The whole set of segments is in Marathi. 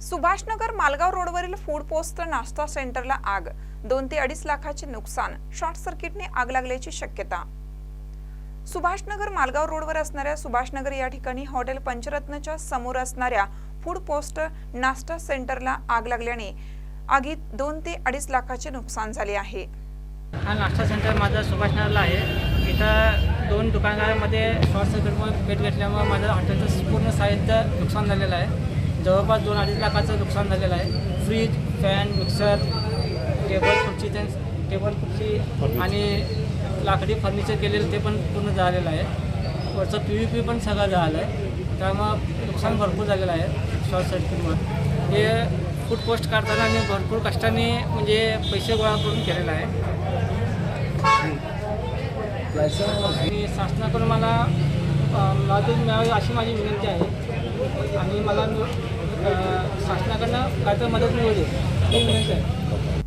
सुभाषनगर मालगाव रोडवरील फूड पोस्ट नाश्ता सेंटरला आग. दोन ते अडीच लाखाचे नुकसान. शॉर्ट सर्किटने आग लागल्याची शक्यता. सुभाषनगर मालगाव रोडवर असणाऱ्या सुभाषनगर या ठिकाणी हॉटेल पंचरत्नच्या समोर असणाऱ्या फूड पोस्ट नाश्ता सेंटरला आग लागल्याने आगीत दोन ते अडीच लाखाचे नुकसान झाले आहे. हा नाश्ता सेंटर माझा सुभाषनगरला आहे. इथं दोन दुकानामध्ये शॉर्ट सर्किटमुळे पेट घेतल्यामुळे माझं हॉटेलचं पूर्ण साहित्य नुकसान झालेलं आहे. जवळपास दोन अडीच लाखाचं नुकसान झालेलं आहे. फ्रीज फॅन मिक्सर टेबल खुर्ची ते टेबल खुर्ची आणि लाकडी फर्निचर केलेलं ते पण पूर्ण झालेलं आहे. वरचं पी व्ही पी पण सगळं झालं आहे. त्यामुळं नुकसान भरपूर झालेलं आहे शॉर्ट सर्किटमुळे हे फूड पोस्ट काढताना मी भरपूर कष्टाने म्हणजे पैसे गोळा करून केलेलं आहे. आणि शासनाकडून मला मदत मिळावी अशी माझी विनंती आहे. आणि मला शासनाकडनं काय तर मदत मिळवली. ही विनंती आहे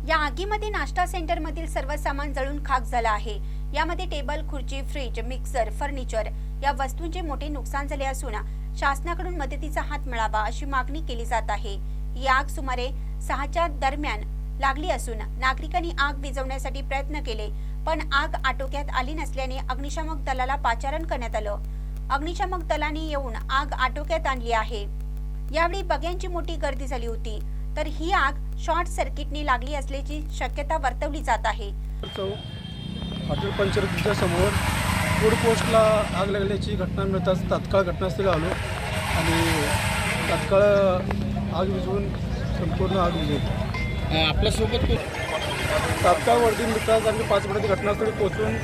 या आगीमध्ये नाश्ता सेंटरमधील सर्व सामान जळून खाक झाला आहे. यामध्ये टेबल खुर्ची फ्रीज मिक्सर फर्निचर या वस्तूंचे मोठे नुकसान झाले असून शासनाकडून मदतीचा हात मिळावा अशी मागणी केली जात आहे. ही आग सुमारे सहाच्या दरम्यान लागली असून नागरिकांनी आग विझवण्यासाठी प्रयत्न केले पण आग आटोक्यात आली नसल्याने अग्निशामक दलाला पाचारण करण्यात आलं. अग्निशामक दलाने येऊन आग आटोक्यात आणली आहे. यावेळी बग्यांची मोठी गर्दी झाली होती. तर ही आग शॉर्ट सर्किटने लागली असल्याची शक्यता वर्तवली जात आहे. हॉटेल पंचरतीच्या समोर फूड पोस्टला आग लागल्याची घटना मिळताच तात्काळ घटनास्थळी आलो आणि तात्काळ आग विझवून संपूर्ण आग विझवली. आपल्यासोबत तात्काळ वर्दी मिळताच आम्ही पाच मिनिटात घटनास्थळी पोहोचून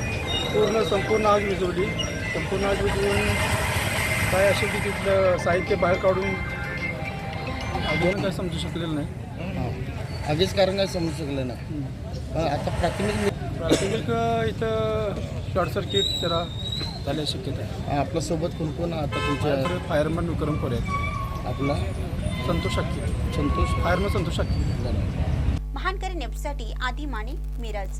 पूर्ण संपूर्ण आग विझवली. संपूर्ण विझवून काय असेल की तिथलं साहित्य बाहेर काढून आगीनं काय समजू शकलेलं नाही. आगीच कारण काय समजू शकलं ना पण आता प्राथमिक प्राथमिक इथं शॉर्ट सर्किट जरा झाल्याची शक्यता. आहे आपल्यासोबत कोण कोण आता तुमच्या फायर- फायरमॅन विक्रम कोरे आहेत. आपला? संतोष शाक्य संतोष? फायरमॅन संतोष शाक्य झाला महानकरी न्यूजसाठी आदी माने मिरज.